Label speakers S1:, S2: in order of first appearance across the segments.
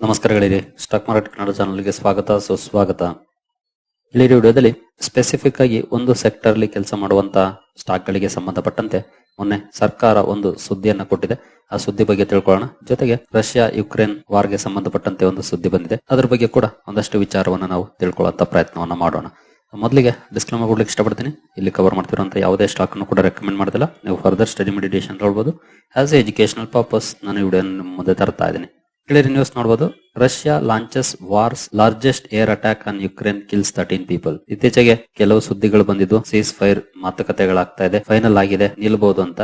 S1: ನಮಸ್ಕಾರಗಳಿರಿ stock market Kannada ಚಾನಲ್ಗೆ ಸ್ವಾಗತ, ಸುಸ್ವಾಗತ. ಇಲ್ಲಿ ವಿಡಿಯೋದಲ್ಲಿ ಸ್ಪೆಸಿಫಿಕ್ ಆಗಿ ಒಂದು ಸೆಕ್ಟರ್ ಅಲ್ಲಿ ಕೆಲಸ ಮಾಡುವಂತ ಸ್ಟಾಕ್ ಗಳಿಗೆ ಸಂಬಂಧಪಟ್ಟಂತೆ ಮೊನ್ನೆ ಸರ್ಕಾರ ಒಂದು ಸುದ್ದಿಯನ್ನ ಕೊಟ್ಟಿದೆ. ಆ ಸುದ್ದಿ ಬಗ್ಗೆ ತಿಳ್ಕೊಳ್ಳೋಣ. ಜೊತೆಗೆ ರಷ್ಯಾ ಯುಕ್ರೇನ್ ವಾರ್ಗೆ ಸಂಬಂಧಪಟ್ಟಂತೆ ಒಂದು ಸುದ್ದಿ ಬಂದಿದೆ. ಅದರ ಬಗ್ಗೆ ಕೂಡ ಒಂದಷ್ಟು ವಿಚಾರವನ್ನ ನಾವು ತಿಳ್ಕೊಳ್ಳುವಂತ ಪ್ರಯತ್ನವನ್ನ ಮಾಡೋಣ. ಮೊದಲಿಗೆ ಡಿಸ್ಕ್ಲೇಮರ್ ಕೊಡ್ಲಿಕ್ಕೆ ಇಷ್ಟಪಡ್ತೀನಿ. ಇಲ್ಲಿ ಕವರ್ ಮಾಡ್ತಿರುವಂತ ಯಾವುದೇ ಸ್ಟಾಕ್ ಅನ್ನು ಕೂಡ ರೆಕಮೆಂಡ್ ಮಾಡ್ತಿಲ್ಲ. ನೀವು ಫರ್ದರ್ ಸ್ಟಡಿ ಮೆಡಿಟೇಷನ್ ಹೇಳ್ಬೋದು ಆಸ್ ಎ ಎಜುಕೇಶನಲ್ ಪರ್ಪಸ್ ನಾನು ವಿಡಿಯೋ ಮುಂದೆ ತರ್ತಾ ಇದ್ದೀನಿ. ಇಲ್ಲಿ ನ್ಯೂಸ್ ನೋಡಬಹುದು Russia launches war's largest air attack on Ukraine kills thirteen people ಇತ್ತೀಚೆಗೆ ಕೆಲವು ಸುದ್ದಿಗಳು ಬಂದಿದ್ದು ಸೀಸ್ ಫೈರ್ ಮಾತುಕತೆಗಳಾಗ್ತಾ ಇದೆ. ಫೈನಲ್ ಆಗಿದೆ ನಿಲ್ಬಹುದು ಅಂತ.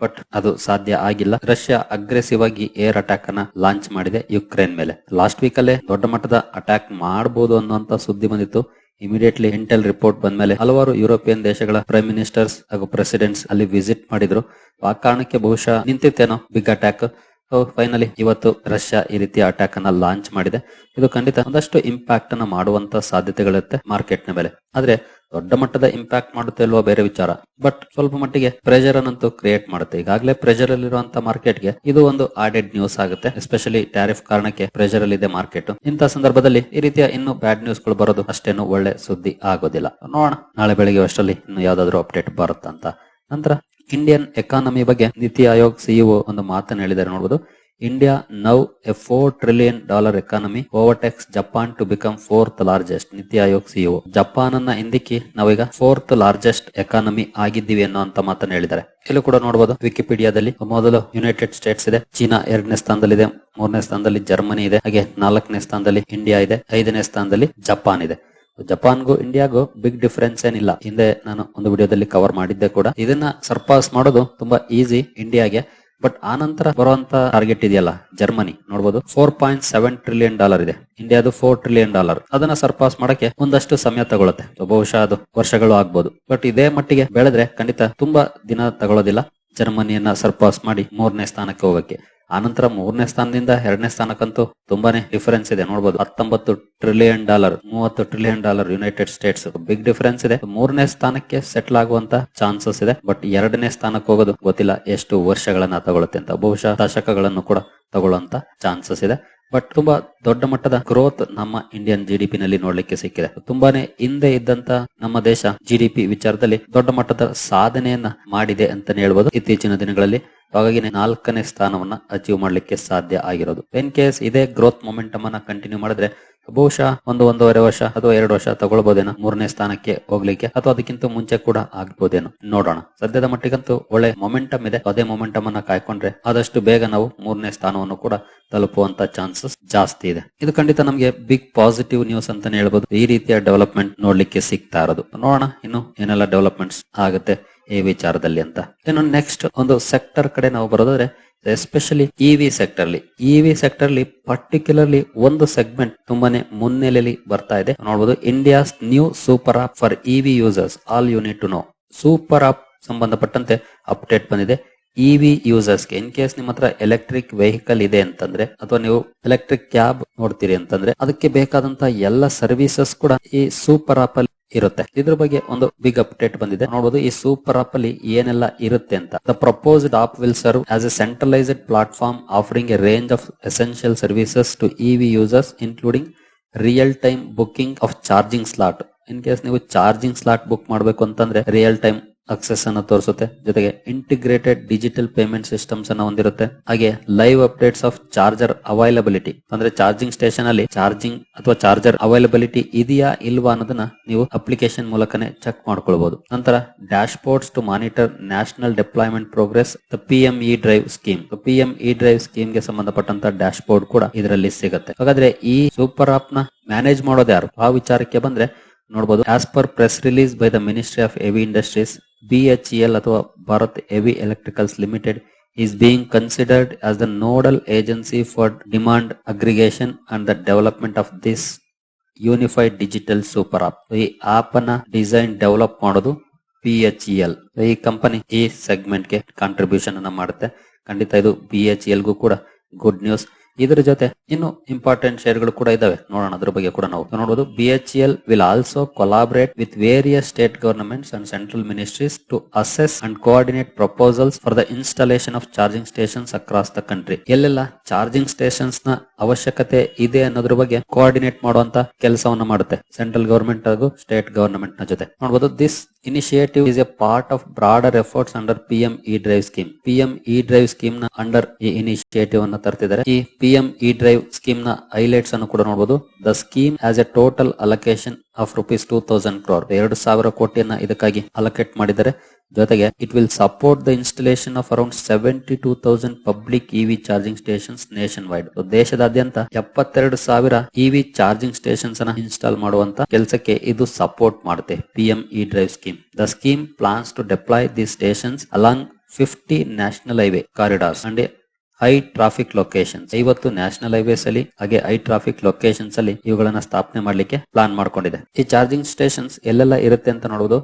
S1: ಬಟ್ ಅದು ಸಾಧ್ಯ ಆಗಿಲ್ಲ. ರಷ್ಯಾ ಅಗ್ರೆಸಿವ್ ಆಗಿ ಏರ್ ಅಟ್ಯಾಕ್ ಅನ್ನ ಲಾಂಚ್ ಮಾಡಿದೆ ಯುಕ್ರೇನ್ ಮೇಲೆ. ಲಾಸ್ಟ್ ವೀಕ್ ಅಲ್ಲೇ ದೊಡ್ಡ ಮಟ್ಟದ ಅಟ್ಯಾಕ್ ಮಾಡಬಹುದು ಅನ್ನುವಂತ ಸುದ್ದಿ ಬಂದಿತ್ತು. ಇಮಿಡಿಯೇಟ್ಲಿ ಇಂಟೆಲ್ ರಿಪೋರ್ಟ್ ಬಂದ ಮೇಲೆ ಹಲವಾರು ಯುರೋಪಿಯನ್ ದೇಶಗಳ ಪ್ರೈಮ್ ಮಿನಿಸ್ಟರ್ಸ್ ಹಾಗೂ ಪ್ರೆಸಿಡೆಂಟ್ಸ್ ಅಲ್ಲಿ ವಿಸಿಟ್ ಮಾಡಿದ್ರು. ಆ ಕಾರಣಕ್ಕೆ ಬಹುಶಃ ನಿಂತಿತ್ತೇನೋ ಬಿಗ್ ಅಟ್ಯಾಕ್ ಫೈನಲಿ ಇವತ್ತು ರಷ್ಯಾ ಈ ರೀತಿಯ ಅಟ್ಯಾಕ್ ಅನ್ನ ಲಾಂಚ್ ಮಾಡಿದೆ. ಇದು ಖಂಡಿತ ಒಂದಷ್ಟು ಇಂಪ್ಯಾಕ್ಟ್ ಅನ್ನ ಮಾಡುವಂತ ಸಾಧ್ಯತೆಗಳಿರುತ್ತೆ ಮಾರ್ಕೆಟ್ನ ಮೇಲೆ. ಆದ್ರೆ, ದೊಡ್ಡ ಮಟ್ಟದ ಇಂಪ್ಯಾಕ್ಟ್ ಮಾಡುತ್ತೆ ಅಲ್ವಾ ಬೇರೆ ವಿಚಾರ. ಬಟ್ ಸ್ವಲ್ಪ ಮಟ್ಟಿಗೆ ಪ್ರೆಷರ್ ಅನ್ನಂತೂ ಕ್ರಿಯೇಟ್ ಮಾಡುತ್ತೆ. ಈಗಾಗಲೇ ಪ್ರೆಷರ್ ಅಲ್ಲಿರುವಂತ ಮಾರ್ಕೆಟ್ಗೆ ಇದು ಒಂದು ಆಡೆಡ್ ನ್ಯೂಸ್ ಆಗುತ್ತೆ. ಎಸ್ಪೆಷಲಿ ಟ್ಯಾರಿಫ್ ಕಾರಣಕ್ಕೆ ಪ್ರೆಷರ್ ಅಲ್ಲಿ ಇದೆ ಮಾರ್ಕೆಟ್ ಇಂತಹ ಸಂದರ್ಭದಲ್ಲಿ ಈ ರೀತಿಯ ಇನ್ನು ಬ್ಯಾಡ್ ನ್ಯೂಸ್ಗಳು ಬರೋದು ಅಷ್ಟೇನು ಒಳ್ಳೆ ಸುದ್ದಿ ಆಗೋದಿಲ್ಲ. ನೋಡೋಣ. ನಾಳೆ ಬೆಳಿಗ್ಗೆ ಅಷ್ಟರಲ್ಲಿ ಇನ್ನು ಯಾವ್ದಾದ್ರು ಅಪ್ಡೇಟ್ ಬರುತ್ತಂತ ನಂತರ ಇಂಡಿಯನ್ ಎಕಾನಮಿ ಬಗ್ಗೆ ನೀತಿ ಆಯೋಗ ಸಿಇಒ ಒಂದು ಮಾತನ್ನು ಹೇಳಿದ್ದಾರೆ ನೋಡಬಹುದು India now a four trillion dollar economy overtakes Japan to become fourth largest Niti Aayog CEO Japan ಅನ್ನ ಹಿಂದಿಕ್ಕಿ ನಾವೀಗ ಫೋರ್ತ್ ಲಾರ್ಜೆಸ್ಟ್ ಎಕಾನಮಿ ಆಗಿದ್ದೀವಿ ಅನ್ನೋ ಅಂತ ಮಾತನ್ನ ಹೇಳಿದ್ದಾರೆ. ಇಲ್ಲೂ ಕೂಡ ನೋಡಬಹುದು ವಿಕಿಪೀಡಿಯಾದಲ್ಲಿ ಮೊದಲು ಯುನೈಟೆಡ್ ಸ್ಟೇಟ್ಸ್ ಇದೆ, ಚೀನಾ ಎರಡನೇ ಸ್ಥಾನದಲ್ಲಿದೆ, ಮೂರನೇ ಸ್ಥಾನದಲ್ಲಿ ಜರ್ಮನಿ ಇದೆ, ಹಾಗೆ ನಾಲ್ಕನೇ ಸ್ಥಾನದಲ್ಲಿ ಇಂಡಿಯಾ ಇದೆ, ಐದನೇ ಸ್ಥಾನದಲ್ಲಿ ಜಪಾನ್ ಇದೆ. ಜಪಾನ್ಗೂ ಇಂಡಿಯಾಗೂ ಬಿಗ್ ಡಿಫರೆನ್ಸ್ ಏನಿಲ್ಲ. ಹಿಂದೆ ನಾನು ಒಂದು ವಿಡಿಯೋದಲ್ಲಿ ಕವರ್ ಮಾಡಿದ್ದೆ ಕೂಡ. ಇದನ್ನ ಸರ್ಪಾಸ್ ಮಾಡೋದು ತುಂಬಾ ಈಸಿ ಇಂಡಿಯಾಗೆ. ಬಟ್ ಆ ನಂತರ ಬರುವಂತ ಟಾರ್ಗೆಟ್ ಇದೆಯಲ್ಲ, ಜರ್ಮನಿ. ನೋಡಬಹುದು four point seven trillion dollar ಇದೆ. ಇಂಡಿಯಾದು ಫೋರ್ ಟ್ರಿಲಿಯನ್ ಡಾಲರ್ ಅದನ್ನ ಸರ್ಪಾಸ್ ಮಾಡಕ್ಕೆ ಒಂದಷ್ಟು ಸಮಯ ತಗೊಳುತ್ತೆ. ಬಹುಶಃ ಅದು ವರ್ಷಗಳು ಆಗ್ಬಹುದು ಬಟ್ ಇದೇ ಮಟ್ಟಿಗೆ ಬೆಳೆದ್ರೆ ಖಂಡಿತ ತುಂಬಾ ದಿನ ತಗೊಳ್ಳೋದಿಲ್ಲ ಜರ್ಮನಿಯನ್ನ ಸರ್ಪಾಸ್ ಮಾಡಿ ಮೂರನೇ ಸ್ಥಾನಕ್ಕೆ ಹೋಗಕ್ಕೆ. ಆನಂತರ ಮೂರನೇ ಸ್ಥಾನದಿಂದ ಎರಡನೇ ಸ್ಥಾನಕ್ಕಂತೂ ತುಂಬಾನೇ ಡಿಫರೆನ್ಸ್ ಇದೆ. ನೋಡಬಹುದು ಹತ್ತೊಂಬತ್ತು ಟ್ರಿಲಿಯನ್ ಡಾಲರ್ ಮೂವತ್ತು trillion dollar United States big difference ಇದೆ. ಮೂರನೇ ಸ್ಥಾನಕ್ಕೆ ಸೆಟ್ಲ್ ಆಗುವಂತ ಚಾನ್ಸಸ್ ಇದೆ. ಬಟ್ ಎರಡನೇ ಸ್ಥಾನಕ್ಕೆ ಹೋಗೋದು ಗೊತ್ತಿಲ್ಲ. ಎಷ್ಟು ವರ್ಷಗಳನ್ನ ತಗೊಳುತ್ತೆ ಅಂತ, ಬಹುಶಃ ದಶಕಗಳನ್ನು ಕೂಡ ತಗೊಳ್ಳುವಂತ ಚಾನ್ಸಸ್ ಇದೆ. ಬಟ್ ತುಂಬಾ ದೊಡ್ಡ ಮಟ್ಟದ ಗ್ರೋತ್ ನಮ್ಮ ಇಂಡಿಯನ್ ಜಿಡಿಪಿ ನಲ್ಲಿ ನೋಡ್ಲಿಕ್ಕೆ ಸಿಕ್ಕಿದೆ. ತುಂಬಾನೇ ಹಿಂದೆ ಇದ್ದಂತ ನಮ್ಮ ದೇಶ ಜಿಡಿಪಿ ವಿಚಾರದಲ್ಲಿ ದೊಡ್ಡ ಮಟ್ಟದ ಸಾಧನೆಯನ್ನ ಮಾಡಿದೆ ಅಂತ ಹೇಳ್ಬೋದು. ಇತ್ತೀಚಿನ ದಿನಗಳಲ್ಲಿ ಹಾಗಾಗಿ ನಾಲ್ಕನೇ ಸ್ಥಾನವನ್ನ ಅಚೀವ್ ಮಾಡ್ಲಿಕ್ಕೆ ಸಾಧ್ಯ ಆಗಿರೋದು. ಇನ್ ಕೇಸ್ ಇದೇ ಗ್ರೋತ್ ಮೊಮೆಂಟಮ್ ಅನ್ನ ಕಂಟಿನ್ಯೂ ಮಾಡಿದ್ರೆ ಬಹುಶಃ ಒಂದು ಒಂದೂವರೆ ವರ್ಷ ಅಥವಾ ಎರಡು ವರ್ಷ ತಗೊಳ್ಬಹುದೇನೋ ಮೂರನೇ ಸ್ಥಾನಕ್ಕೆ ಹೋಗ್ಲಿಕ್ಕೆ ಅಥವಾ ಅದಕ್ಕಿಂತ ಮುಂಚೆ ಕೂಡ ಆಗ್ಬೋದೇನೋ. ನೋಡೋಣ. ಸದ್ಯದ ಮಟ್ಟಿಗಂತೂ ಒಳ್ಳೆ ಮೊಮೆಂಟಮ್ ಇದೆ. ಅದೇ ಮೊಮೆಂಟಮ್ ಅನ್ನ ಕಾಯ್ಕೊಂಡ್ರೆ ಆದಷ್ಟು ಬೇಗ ನಾವು ಮೂರನೇ ಸ್ಥಾನವನ್ನು ಕೂಡ ತಲುಪುವಂತ ಚಾನ್ಸಸ್ ಜಾಸ್ತಿ ಇದೆ. ಇದು ಖಂಡಿತ ನಮಗೆ ಬಿಗ್ ಪಾಸಿಟಿವ್ ನ್ಯೂಸ್ ಅಂತಾನೆ ಹೇಳ್ಬೋದು. ಈ ರೀತಿಯ ಡೆವಲಪ್ಮೆಂಟ್ ನೋಡ್ಲಿಕ್ಕೆ ಸಿಗ್ತಾ ಇರೋದು. ನೋಡೋಣ ಇನ್ನು ಏನೆಲ್ಲ ಡೆವಲಪ್ಮೆಂಟ್ಸ್ ಆಗುತ್ತೆ ಈ ವಿಚಾರದಲ್ಲಿ ಅಂತ. ಇನ್ನು ನೆಕ್ಸ್ಟ್ ಒಂದು ಸೆಕ್ಟರ್ ಕಡೆ ನಾವು ಬರೋದಾದ್ರೆ ಎಸ್ಪೆಷಲಿ ಇವಿ ಸೆಕ್ಟರ್ ಅಲ್ಲಿ ಇವಿ ಸೆಕ್ಟರ್ ಅಲ್ಲಿ ಪರ್ಟಿಕ್ಯುಲರ್ಲಿ ಒಂದು ಸೆಗ್ಮೆಂಟ್ ತುಂಬಾನೇ ಮುನ್ನೆಲೆಯಲ್ಲಿ ಬರ್ತಾ ಇದೆ. ನೋಡಬಹುದು India's new super app for EV users all you need to know super app ಸಂಬಂಧಪಟ್ಟಂತೆ ಅಪ್ಡೇಟ್ ಬಂದಿದೆ. ಇವಿ ಯೂಸರ್ಸ್ಗೆ ಇನ್ ಕೇಸ್ ನಿಮ್ಮ ಹತ್ರ ಎಲೆಕ್ಟ್ರಿಕ್ ವೆಹಿಕಲ್ ಇದೆ ಅಂತಂದ್ರೆ, ಅಥವಾ ನೀವು ಎಲೆಕ್ಟ್ರಿಕ್ ಕ್ಯಾಬ್ ನೋಡ್ತೀರಿ ಅಂತಂದ್ರೆ, ಅದಕ್ಕೆ ಬೇಕಾದಂತಹ ಎಲ್ಲ ಸರ್ವಿಸಸ್ ಕೂಡ ಈ ಸೂಪರ್ ಆಪ್ ಅಲ್ಲಿ ಇರುತ್ತೆ. ಇದ್ರ ಬಗ್ಗೆ ಒಂದು ಬಿಗ್ ಅಪ್ಡೇಟ್ ಬಂದಿದೆ. ನೋಡಬಹುದು ಈ ಸೂಪರ್ ಆಪ್ ಅಲ್ಲಿ ಏನೆಲ್ಲ ಇರುತ್ತೆ ಅಂತ. The proposed app will serve as a centralised platform offering a range of essential services to EV users including real time booking of charging slot in case ನೀವು charging slot book ಮಾಡಬೇಕು ಅಂತಂದ್ರೆ real time access ಅನ್ನು ತೋರಿಸುತ್ತೆ. ಜೊತೆಗೆ integrated digital payment systems ಅನ್ನ ಹೊಂದಿರುತ್ತೆ. ಹಾಗೆ live updates of charger availability ಅಂದ್ರೆ ಚಾರ್ಜಿಂಗ್ ಸ್ಟೇಷನ್ ಅಲ್ಲಿ ಚಾರ್ಜಿಂಗ್ ಅಥವಾ ಚಾರ್ಜರ್ ಅವೈಲಬಿಲಿಟಿ ಇದೆಯಾ ಇಲ್ವಾ ಅನ್ನೋದನ್ನ ನೀವು ಅಪ್ಲಿಕೇಶನ್ ಮೂಲಕನೇ ಚೆಕ್ ಮಾಡ್ಕೊಳ್ಬಹುದು ನಂತರ dashboards to monitor national deployment progress the E drive scheme P M E drive ಸ್ಕೀಮ್ಗೆ ಸಂಬಂಧಪಟ್ಟಂತ ಡ್ಯಾಶ್ ಬೋರ್ಡ್ ಕೂಡ ಇದರಲ್ಲಿ ಸಿಗುತ್ತೆ. ಹಾಗಾದ್ರೆ ಈ ಸೂಪರ್ ಆಪ್ನ ಮ್ಯಾನೇಜ್ ಮಾಡೋದು ಯಾರು? ಆ ವಿಚಾರಕ್ಕೆ ಬಂದ್ರೆ ನೋಡಬಹುದು as per press release by the ministry of heavy industries BHEL ಅಥವಾ Bharat heavy electricals limited is being considered as the nodal agency for demand aggregation and the development of this unified digital super app ಈ app ಅನ್ನ design develop ಮಾಡೋದು P E L ಈ company ಈ ಸೆಗ್ಮೆಂಟ್ಗೆ contribution ಅನ್ನ ಮಾಡುತ್ತೆ. ಖಂಡಿತ ಇದು ಬಿ ಎಚ್ ಎಲ್ ಗೂ ಕೂಡ ಗುಡ್ ನ್ಯೂಸ್ ಇದರ ಜೊತೆ ಇನ್ನು ಇಂಪಾರ್ಟೆಂಟ್ ಶೇರ್ಗಳು ಕೂಡ ಇದಾವೆ ನೋಡೋಣ, ಅದ್ರ ಬಗ್ಗೆ ಕೂಡ ನಾವು ನೋಡಬಹುದು B H L will also collaborate with various state governments and central ministries to assess and coordinate proposals for the installation of charging stations across the country ಎಲ್ಲೆಲ್ಲ ಚಾರ್ಜಿಂಗ್ ಸ್ಟೇಷನ್ಸ್ನ ಅವಶ್ಯಕತೆ ಇದೆ ಅನ್ನೋದ್ರ ಬಗ್ಗೆ ಕೋಆರ್ಡಿನೇಟ್ ಮಾಡುವಂತ ಕೆಲಸವನ್ನ ಮಾಡುತ್ತೆ ಸೆಂಟ್ರಲ್ ಗವರ್ಮೆಂಟ್ ಹಾಗೂ ಸ್ಟೇಟ್ ಗವರ್ನಮೆಂಟ್ನ ಜೊತೆ. ನೋಡಬಹುದು this initiative is a part of broader efforts under P M E drive scheme P M E drive ಸ್ಕೀಮ್ನ under ಈ ಇನಿಷಿಯೇಟಿವ್ ಅನ್ನು ತರ್ತಿದ್ದಾರೆ. ಈ ಪಿ ಎಂ ಇ ಡ್ರೈವ್ ಸ್ಕೀಮ್ನ ಹೈಲೈಟ್ಸ್ ಅನ್ನು ಕೂಡ ನೋಡಬಹುದು the scheme as a total allocation of rupees two thousand crore ಎರಡು ಸಾವಿರ ಕೋಟಿಯನ್ನ ಇದಕ್ಕಾಗಿ ಅಲೋಕೇಟ್ ಮಾಡಿದ್ದಾರೆ. ಜೊತೆಗೆ it will support the installation of around seventy two thousand public EV charging stations nationwide ದೇಶದಾದ್ಯಂತ ಎಪ್ಪತ್ತೆರಡು ಸಾವಿರ ಇವಿ ಚಾರ್ಜಿಂಗ್ ಸ್ಟೇಷನ್ಸ್ ಅನ್ನ ಇನ್ಸ್ಟಾಲ್ ಮಾಡುವಂತ ಕೆಲಸಕ್ಕೆ ಇದು ಸಪೋರ್ಟ್ ಮಾಡುತ್ತೆ. PM E drive scheme the scheme plans to deploy the stations along fifty national highway corridors and high traffic locations. ಐವತ್ತು national highways ಅಲ್ಲಿ, ಹಾಗೆ ಹೈ ಟ್ರಾಫಿಕ್ ಲೊಕೇಶನ್ಸ್ ಅಲ್ಲಿ ಇವುಗಳನ್ನ ಸ್ಥಾಪನೆ ಮಾಡಲಿಕ್ಕೆ ಪ್ಲಾನ್ ಮಾಡ್ಕೊಂಡಿದೆ. ಈ ಚಾರ್ಜಿಂಗ್ ಸ್ಟೇಷನ್ಸ್ ಎಲ್ಲೆಲ್ಲ ಇರುತ್ತೆ ಅಂತ ನೋಡುವುದು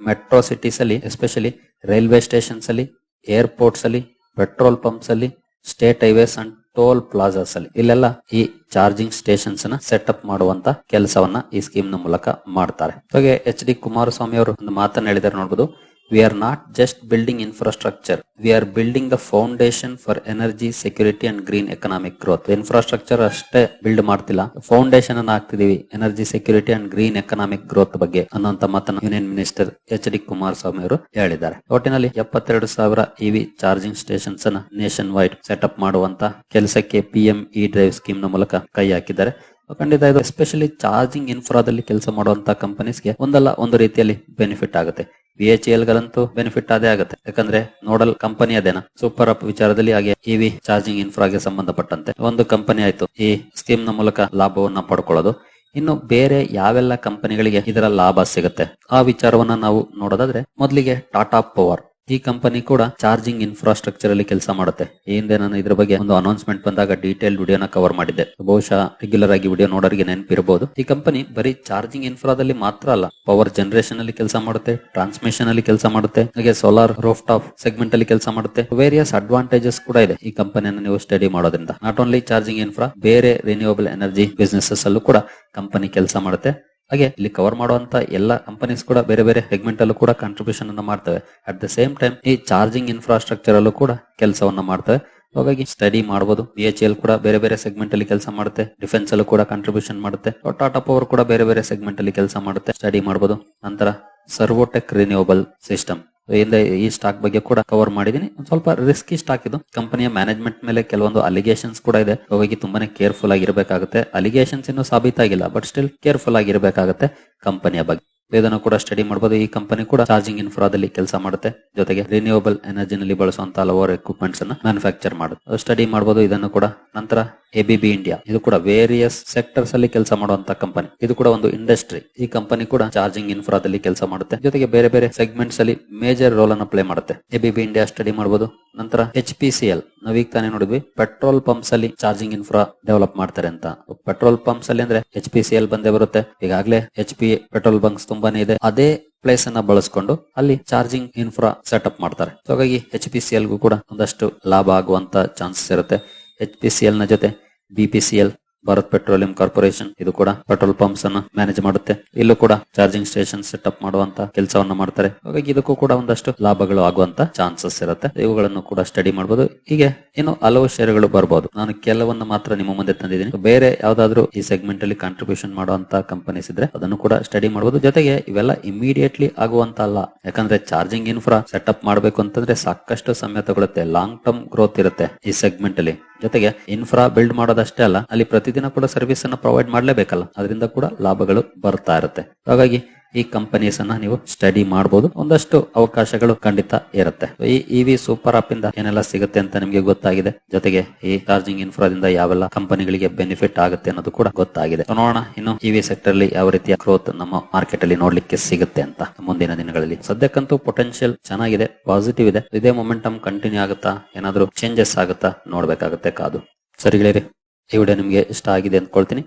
S1: ಮೆಟ್ರೋ ಸಿಟೀಸ್ ಅಲ್ಲಿ, ಎಸ್ಪೆಷಲಿ ರೈಲ್ವೆ ಸ್ಟೇಷನ್ಸ್ ಅಲ್ಲಿ, ಏರ್ಪೋರ್ಟ್ಸ್ ಅಲ್ಲಿ, ಪೆಟ್ರೋಲ್ ಪಂಪ್ಸ್ ಅಲ್ಲಿ, state highways and toll plazas ಅಲ್ಲಿ. ಇಲ್ಲೆಲ್ಲ ಈ ಚಾರ್ಜಿಂಗ್ ಸ್ಟೇಷನ್ಸ್ನ ಸೆಟಪ್ ಮಾಡುವಂತ ಕೆಲಸವನ್ನ ಈ ಸ್ಕೀಮ್ನ ಮೂಲಕ ಮಾಡ್ತಾರೆ. ಹಾಗೆ ಎಚ್ ಡಿ ಕುಮಾರಸ್ವಾಮಿ ಅವರು ಒಂದು ಮಾತನ್ನ ಹೇಳಿದಾರೆ ನೋಡಬಹುದು we are not just building infrastructure we are building the foundation for energy security and green economic growth infrastructure ಅಷ್ಟೇ ಬಿಲ್ಡ್ ಮಾಡ್ತಿಲ್ಲ. ಫೌಂಡೇಶನ್ ಅನ್ನ ಹಾಕ್ತಿದೀವಿ. Energy security and green economic growth ಬಗ್ಗೆ ಅನ್ನುವಂತ ಮಾತನ್ನು union minister H D Kumaraswamy ಅವರು ಹೇಳಿದ್ದಾರೆ. ಒಟ್ಟಿನಲ್ಲಿ ಎಪ್ಪತ್ತೆರಡು ಸಾವಿರ ಇವಿ ಚಾರ್ಜಿಂಗ್ ಸ್ಟೇಷನ್ಸ್ ಅನ್ನ ನೇಷನ್ ವೈಡ್ ಸೆಟಪ್ ಮಾಡುವಂತ ಕೆಲಸಕ್ಕೆ ಪಿಎಂ ಇ ಡ್ರೈವ್ ಸ್ಕೀಮ್ನ ಮೂಲಕ ಕೈ ಹಾಕಿದ್ದಾರೆ. ಖಂಡಿತ ಇದು ಎಸ್ಪೆಷಲಿ ಚಾರ್ಜಿಂಗ್ ಇನ್ಫ್ರಾದಲ್ಲಿ ಕೆಲಸ ಮಾಡುವಂತ ಕಂಪನೀಸ್ಗೆ ಒಂದಲ್ಲ ಒಂದು ರೀತಿಯಲ್ಲಿ ಬೆನಿಫಿಟ್ ಆಗುತ್ತೆ. ಬಿ ಎಚ್ ಎಲ್ ಗಳಂತೂ ಬೆನಿಫಿಟ್ ಅದೇ ಆಗುತ್ತೆ. ಯಾಕಂದ್ರೆ ನೋಡಲ್ ಕಂಪನಿ ಅದೇನಾ? ಸೂಪರ್ ಅಪ್ ವಿಚಾರದಲ್ಲಿ ಹಾಗೆ ಇವಿ ಚಾರ್ಜಿಂಗ್ ಇನ್ಫ್ರಾಗೆ ಸಂಬಂಧಪಟ್ಟಂತೆ ಒಂದು ಕಂಪನಿ ಆಯ್ತು. ಈ ಸ್ಕೀಮ್ನ ಮೂಲಕ ಲಾಭವನ್ನ ಪಡ್ಕೊಳ್ಳೋದು. ಇನ್ನು ಬೇರೆ ಯಾವೆಲ್ಲ ಕಂಪನಿಗಳಿಗೆ ಇದರ ಲಾಭ ಸಿಗುತ್ತೆ? ಆ ವಿಚಾರವನ್ನ ನಾವು ನೋಡೋದಾದ್ರೆ ಮೊದಲಿಗೆ ಟಾಟಾ ಪವರ್ ಈ ಕಂಪನಿ ಕೂಡ ಚಾರ್ಜಿಂಗ್ ಇನ್ಫ್ರಾಸ್ಟ್ರಕ್ಚರ್ ಅಲ್ಲಿ ಕೆಲಸ ಮಾಡುತ್ತೆ. ಹಿಂದೆ ನಾನು ಇದ್ರ ಬಗ್ಗೆ ಒಂದು ಅನೌನ್ಸ್ಮೆಂಟ್ ಬಂದಾಗ ಡೀಟೇಲ್ ವಿಡಿಯೋನ ಕವರ್ ಮಾಡಿದ್ದೆ. ಬಹುಶಃ ರೆಗ್ಯುಲರ್ ಆಗಿ ವಿಡಿಯೋ ನೋಡೋರಿಗೆ ನೆನಪಿರಬಹುದು ಈ ಕಂಪನಿ ಬರೀ ಚಾರ್ಜಿಂಗ್ ಇನ್ಫ್ರಾದಲ್ಲಿ ಮಾತ್ರ ಅಲ್ಲ ಪವರ್ ಜನರೇಷನ್ ಅಲ್ಲಿ ಕೆಲಸ ಮಾಡುತ್ತೆ ಟ್ರಾನ್ಸ್ಮಿಷನ್ ಅಲ್ಲಿ ಕೆಲಸ ಮಾಡುತ್ತೆ, ಹಾಗೆ ಸೋಲಾರ್ ರೋಫ್ ಟಾಪ್ ಸೆಗ್ಮೆಂಟ್ ಅಲ್ಲಿ ಕೆಲಸ ಮಾಡುತ್ತೆ. ವೇರಿಯಸ್ ಅಡ್ವಾಂಟೇಜಸ್ ಕೂಡ ಇದೆ ಈ ಕಂಪನಿಯನ್ನು ನೀವು ಸ್ಟಡಿ ಮಾಡೋದ್ರಿಂದ. ನಾಟ್ ಓನ್ಲಿ ಚಾರ್ಜಿಂಗ್ ಇನ್ಫ್ರಾ ಬೇರೆ ರಿನ್ಯೂವಬಲ್ ಎನರ್ಜಿ ಬಿಸ್ನೆಸಸ್ ಅಲ್ಲೂ ಕೂಡ ಕಂಪನಿ ಕೆಲಸ ಮಾಡುತ್ತೆ. ಹಾಗೆ ಇಲ್ಲಿ ಕವರ್ ಮಾಡುವಂತ ಎಲ್ಲ ಕಂಪನೀಸ್ ಕೂಡ ಬೇರೆ ಬೇರೆ ಸೆಗ್ಮೆಂಟ್ ಅಲ್ಲೂ ಕೂಡ ಕಾಂಟ್ರಿಬ್ಯೂಷನ್ ಅನ್ನ ಮಾಡ್ತವೆ. ಅಟ್ ದ ಸೇಮ್ ಟೈಮ್ ಈ ಚಾರ್ಜಿಂಗ್ ಇನ್ಫ್ರಾಸ್ಟ್ರಕ್ಚರ್ ಅಲ್ಲೂ ಕೂಡ ಕೆಲಸವನ್ನ ಮಾಡ್ತವೆ. ಹಾಗಾಗಿ ಸ್ಟಡಿ ಮಾಡಬಹುದು ಬಿ ಎಚ್ ಎಲ್ ಕೂಡ ಬೇರೆ ಬೇರೆ ಸೆಗ್ಮೆಂಟ್ ಅಲ್ಲಿ ಕೆಲಸ ಮಾಡುತ್ತೆ. ಡಿಫೆನ್ಸ್ ಅಲ್ಲೂ ಕೂಡ ಕಾಂಟ್ರಿಬ್ಯೂಷನ್ ಮಾಡುತ್ತೆ. ಟಾಟಾ ಪವರ್ ಕೂಡ ಬೇರೆ ಬೇರೆ ಸೆಗ್ಮೆಂಟ್ ಅಲ್ಲಿ ಕೆಲಸ ಮಾಡುತ್ತೆ. ಸ್ಟಡಿ ಮಾಡಬಹುದು ನಂತರ ಸರ್ವೋಟೆಕ್ ರಿನ್ಯೂವಬಲ್ ಸಿಸ್ಟಮ್ ಹಿಂದೆ ಈ ಸ್ಟಾಕ್ ಬಗ್ಗೆ ಕೂಡ ಕವರ್ ಮಾಡಿದೀನಿ. ಒಂದ್ ಸ್ವಲ್ಪ ರಿಸ್ಕಿ ಸ್ಟಾಕ್ ಇದು. ಕಂಪನಿಯ ಮ್ಯಾನೇಜ್ಮೆಂಟ್ ಮೇಲೆ ಕೆಲವೊಂದು ಅಲಿಗೇಷನ್ಸ್ ಕೂಡ ಇದೆ. ಹಾಗಾಗಿ ತುಂಬಾನೇ ಕೇರ್ಫುಲ್ ಆಗಿರ್ಬೇಕಾಗುತ್ತೆ. ಅಲಿಗೇಷನ್ಸ್ ಇನ್ನು ಸಾಬೀತಾಗಿಲ್ಲ ಬಟ್ ಸ್ಟಿಲ್ ಕೇರ್ಫುಲ್ ಆಗಿರ್ಬೇಕಾಗುತ್ತೆ ಕಂಪನಿಯ ಬಗ್ಗೆ. ಇದನ್ನು ಕೂಡ ಸ್ಟಡಿ ಮಾಡಬಹುದು ಈ ಕಂಪನಿ ಕೂಡ ಚಾರ್ಜಿಂಗ್ ಇನ್ಫ್ರಾದಲ್ಲಿ ಕೆಲಸ ಮಾಡುತ್ತೆ. ಜೊತೆಗೆ ರಿನ್ಯೂವಬಲ್ ಎನರ್ಜಿನಲ್ಲಿ ಬಳಸುವಂತ ಹಲವಾರು ಎಕ್ವಿಪ್ಮೆಂಟ್ಸ್ ಅನ್ನು ಮ್ಯಾನುಫ್ಯಾಕ್ಚರ್ ಮಾಡುತ್ತೆ. ಸ್ಟಡಿ ಮಾಡಬಹುದು ಇದನ್ನು ಕೂಡ ನಂತರ ಎಬಿಬಿ ಇಂಡಿಯಾ ಇದು ಕೂಡ ವೇರಿಯಸ್ ಸೆಕ್ಟರ್ಸ್ ಅಲ್ಲಿ ಕೆಲಸ ಮಾಡುವಂತ ಕಂಪನಿ ಇದು ಕೂಡ ಒಂದು ಇಂಡಸ್ಟ್ರಿ ಈ ಕಂಪನಿ ಕೂಡ ಚಾರ್ಜಿಂಗ್ ಇನ್ಫ್ರಾದಲ್ಲಿ ಕೆಲಸ ಮಾಡುತ್ತೆ. ಜೊತೆಗೆ ಬೇರೆ ಬೇರೆ ಸೆಗ್ಮೆಂಟ್ಸ್ ಅಲ್ಲಿ ಮೇಜರ್ ರೋಲ್ ಅನ್ನು ಪ್ಲೇ ಮಾಡುತ್ತೆ. ಎಬಿಬಿ ಇಂಡಿಯಾ ಸ್ಟಡಿ ಮಾಡಬಹುದು ನಂತರ ಎಚ್ ಪಿ ಸಿ ಎಲ್ ನಾವೀಗ ತಾನೇ ನೋಡಿದ್ವಿ. ಪೆಟ್ರೋಲ್ ಪಂಪ್ಸ್ ಅಲ್ಲಿ ಚಾರ್ಜಿಂಗ್ ಇನ್ಫ್ರಾ ಡೆವಲಪ್ ಮಾಡ್ತಾರೆ ಅಂತ. ಪೆಟ್ರೋಲ್ ಪಂಪ್ಸ್ ಅಲ್ಲಿ ಅಂದ್ರೆ ಎಚ್ ಪಿ ಸಿ ಎಲ್ ಬಂದೇ ಬರುತ್ತೆ. ಈಗಾಗಲೇ ಎಚ್ ಪಿ ಪೆಟ್ರೋಲ್ ಬಂಕ್ಸ್ ತುಂಬಾನೇ ಇದೆ. ಅದೇ ಪ್ಲೇಸ್ ಅನ್ನ ಬಳಸ್ಕೊಂಡು ಅಲ್ಲಿ ಚಾರ್ಜಿಂಗ್ ಇನ್ಫ್ರಾ ಸೆಟಪ್ ಮಾಡ್ತಾರೆ. ಹಾಗಾಗಿ ಎಚ್ ಪಿ ಸಿ ಎಲ್ ಕೂಡ ಒಂದಷ್ಟು ಲಾಭ ಆಗುವಂತ ಚಾನ್ಸಸ್ ಇರುತ್ತೆ. ಎಚ್ ಪಿ ಸಿ ಎಲ್ನ ಜೊತೆ B P C L Bharat petroleum corporation ಇದು ಕೂಡ ಪೆಟ್ರೋಲ್ ಪಂಪ್ಸ್ ಅನ್ನು ಮ್ಯಾನೇಜ್ ಮಾಡುತ್ತೆ. ಇಲ್ಲೂ ಕೂಡ ಚಾರ್ಜಿಂಗ್ ಸ್ಟೇಷನ್ ಸೆಟಪ್ ಮಾಡುವಂತ ಕೆಲಸವನ್ನ ಮಾಡ್ತಾರೆ. ಹಾಗಾಗಿ ಇದಕ್ಕೂ ಕೂಡ ಒಂದಷ್ಟು ಲಾಭಗಳು ಆಗುವಂತ ಚಾನ್ಸಸ್ ಇರುತ್ತೆ. ಇವುಗಳನ್ನು ಕೂಡ ಸ್ಟಡಿ ಮಾಡಬಹುದು ಹೀಗೆ ಇನ್ನು ಹಲವು ಶೇರ್ಗಳು ಬರಬಹುದು ನಾನು ಕೆಲವನ್ನ ಮಾತ್ರ ನಿಮ್ಮ ಮುಂದೆ ತಂದಿದ್ದೀನಿ. ಬೇರೆ ಯಾವ್ದಾದ್ರು ಈ ಸೆಗ್ಮೆಂಟ್ ಅಲ್ಲಿ ಕಾಂಟ್ರಿಬ್ಯೂಷನ್ ಮಾಡುವಂತ ಕಂಪನೀಸ್ ಇದ್ರೆ ಅದನ್ನು ಕೂಡ ಸ್ಟಡಿ ಮಾಡಬಹುದು ಜೊತೆಗೆ ಇವೆಲ್ಲ ಇಮಿಡಿಯೇಟ್ಲಿ ಆಗುವಂತ ಅಲ್ಲ. ಯಾಕಂದ್ರೆ ಚಾರ್ಜಿಂಗ್ ಇನ್ಫ್ರಾ ಸೆಟಪ್ ಮಾಡಬೇಕು ಅಂತಂದ್ರೆ ಸಾಕಷ್ಟು ಸಮಯ ತಗೊಳುತ್ತೆ. ಲಾಂಗ್ ಟರ್ಮ್ ಗ್ರೋತ್ ಇರುತ್ತೆ ಈ ಸೆಗ್ಮೆಂಟ್ ಅಲ್ಲಿ. ಜೊತೆಗೆ ಇನ್ಫ್ರಾ ಬಿಲ್ಡ್ ಮಾಡೋದಷ್ಟೇ ಅಲ್ಲ, ಅಲ್ಲಿ ಪ್ರತಿದಿನ ಕೂಡ ಸರ್ವಿಸ್ ಅನ್ನ ಪ್ರೊವೈಡ್ ಮಾಡಲೇಬೇಕಲ್ಲ. ಅದರಿಂದ ಕೂಡ ಲಾಭಗಳು ಬರ್ತಾ ಇರುತ್ತೆ. ಹಾಗಾಗಿ ಈ ಕಂಪನೀಸ್ ಅನ್ನ ನೀವು ಸ್ಟಡಿ ಮಾಡಬಹುದು ಒಂದಷ್ಟು ಅವಕಾಶಗಳು ಖಂಡಿತ ಇರುತ್ತೆ. ಈ ಇವಿ ಸೂಪರ್ ಆಪ್ ಇಂದ ಏನೆಲ್ಲ ಸಿಗುತ್ತೆ ಅಂತ ನಿಮಗೆ ಗೊತ್ತಾಗಿದೆ? ಜೊತೆಗೆ ಈ ಚಾರ್ಜಿಂಗ್ ಇನ್ಫ್ರಾದಿಂದ ಯಾವೆಲ್ಲ ಕಂಪನಿಗಳಿಗೆ ಬೆನಿಫಿಟ್ ಆಗುತ್ತೆ ಅನ್ನೋದು ಕೂಡ ಗೊತ್ತಾಗಿದೆ. ನೋಡೋಣ ಇನ್ನು ಇವಿ ಸೆಕ್ಟರ್ ಅಲ್ಲಿ ಯಾವ ರೀತಿಯ ಗ್ರೋತ್ ನಮ್ಮ ಮಾರ್ಕೆಟ್ ಅಲ್ಲಿ ನೋಡ್ಲಿಕ್ಕೆ ಸಿಗುತ್ತೆ ಅಂತ ಮುಂದಿನ ದಿನಗಳಲ್ಲಿ. ಸದ್ಯಕ್ಕಂತೂ ಪೊಟೆನ್ಶಿಯಲ್ ಚೆನ್ನಾಗಿದೆ ಪಾಸಿಟಿವ್ ಇದೆ. ಇದೇ ಮೊಮೆಂಟಮ್ ಕಂಟಿನ್ಯೂ ಆಗುತ್ತಾ? ಏನಾದರೂ ಚೇಂಜಸ್ ಆಗುತ್ತಾ? ನೋಡ್ಬೇಕಾಗುತ್ತೆ ಕಾದು. ಸರಿ ಗೆಳೆಯರಿ, ಈ ವಿಡಿಯೋ ನಿಮಗೆ ಇಷ್ಟ ಆಗಿದೆ ಅಂದ್ಕೊಳ್ತೀನಿ.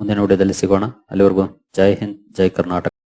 S1: ಮುಂದಿನ ವಿಡಿಯೋದಲ್ಲಿ ಸಿಗೋಣ. ಅಲ್ಲಿವರೆಗೂ ಜೈ ಹಿಂದ್, ಜೈ ಕರ್ನಾಟಕ.